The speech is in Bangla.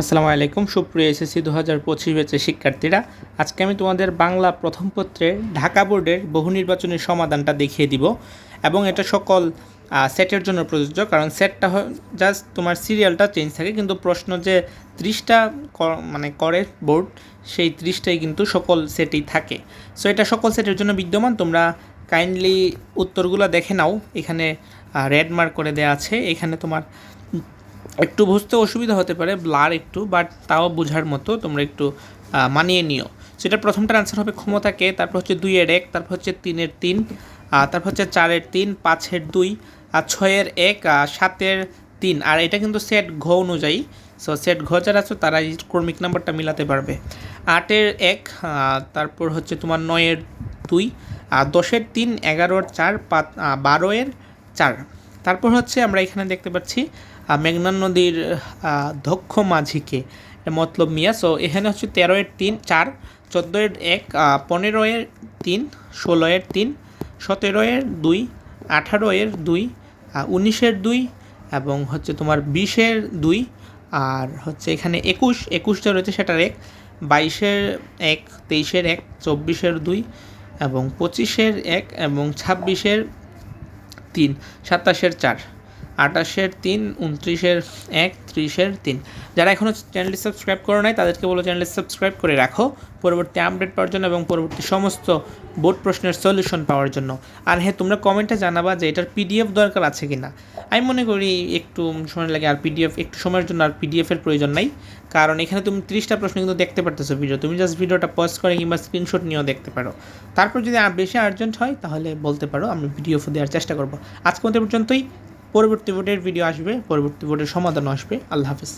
আসসালামু আলাইকুম, সুপ্রিয় এসএসসি দু হাজার পঁচিশ ব্যাচের শিক্ষার্থীরা। আজকে আমি তোমাদের বাংলা প্রথম পত্রের ঢাকা বোর্ডের বহু নির্বাচনের সমাধানটা দেখিয়ে দিব এবং এটা সকল সেটের জন্য প্রযোজ্য, কারণ সেটটা জাস্ট তোমার সিরিয়ালটা চেঞ্জ থাকে, কিন্তু প্রশ্ন যে ত্রিশটা মানে করে বোর্ড, সেই ত্রিশটাই কিন্তু সকল সেটেই থাকে। সো এটা সকল সেটের জন্য বিদ্যমান, তোমরা কাইন্ডলি উত্তরগুলো দেখে নাও। এখানে রেড মার্ক করে দেওয়া আছে। এখানে তোমার একটু বুঝতে অসুবিধা হতে পারে, ব্লার একটু বাট তাও বোঝার মতো তোমরা একটু মানিয়ে নিও। সেটা প্রথমটার আনসার হবে ক্ষমতাকে তারপর হচ্ছে দুইয়ের এক, তারপর হচ্ছে তিনের তিন তারপর হচ্ছে চারের তিন পাঁচের দুই, আর ছয়ের এক সাতের তিন। আর এটা কিন্তু সেট ঘ অনুযায়ী সো সেট ঘ যারা আছে তারা এই ক্রমিক নাম্বারটা মিলাতে পারবে। আটের এক তারপর হচ্ছে তোমার নয়ের দুই, আর দশের তিন এগারোর চার, পাঁচ বারোয়ের চার। তারপর হচ্ছে আমরা এখানে দেখতে পাচ্ছি মেঘনা নদীর দক্ষ মাঝিকে মতলব মিয়া। সো এখানে হচ্ছে তেরো এর তিন, চার চোদ্দ এর এক পনেরো এর তিন ষোলো এর তিন সতেরো এর দুই আঠারো এর দুই উনিশের দুই এবং হচ্ছে তোমার বিশের দুই, আর হচ্ছে এখানে একুশ, একুশটা রয়েছে সেটার এক, বাইশের এক, তেইশের এক, চব্বিশের দুই এবং পঁচিশের এক এবং ছাব্বিশের তিন সাতাশের চার। আটাশের তিন, উনত্রিশের এক, ত্রিশের তিন। যারা এখনও চ্যানেলটি সাবস্ক্রাইব করো নাই, তাদেরকে বলো চ্যানেলটি সাবস্ক্রাইব করে রাখো। পরবর্তী আপডেট পাওয়ার জন্য এবং পরবর্তী সমস্ত বোর্ড প্রশ্নের সলিউশন পাওয়ার জন্য। আর হ্যাঁ তোমরা কমেন্টে জানাবা যে এটার পিডিএফ দরকার আছে কি না আমি মনে করি একটু সময় লাগে, আর পিডিএফ, একটু সময়ের জন্য আর পিডিএফের প্রয়োজন নাই। কারণ এখানে তুমি ত্রিশটা প্রশ্ন কিন্তু দেখতে পারতেছো ভিডিও। তুমি জাস্ট ভিডিওটা পজ করে কিংবা স্ক্রিনশট নিয়েও দেখতে পারো। তারপর যদি বেশি আর্জেন্ট হয়, তাহলে বলতে পারো, আমি পিডিএফ দেওয়ার চেষ্টা করব। আজকে মতো পর্যন্তই। পরবর্তী বোর্ডের ভিডিও আসবে পরবর্তী বোর্ডের সমাধান আসবে। আল্লাহ হাফিজ।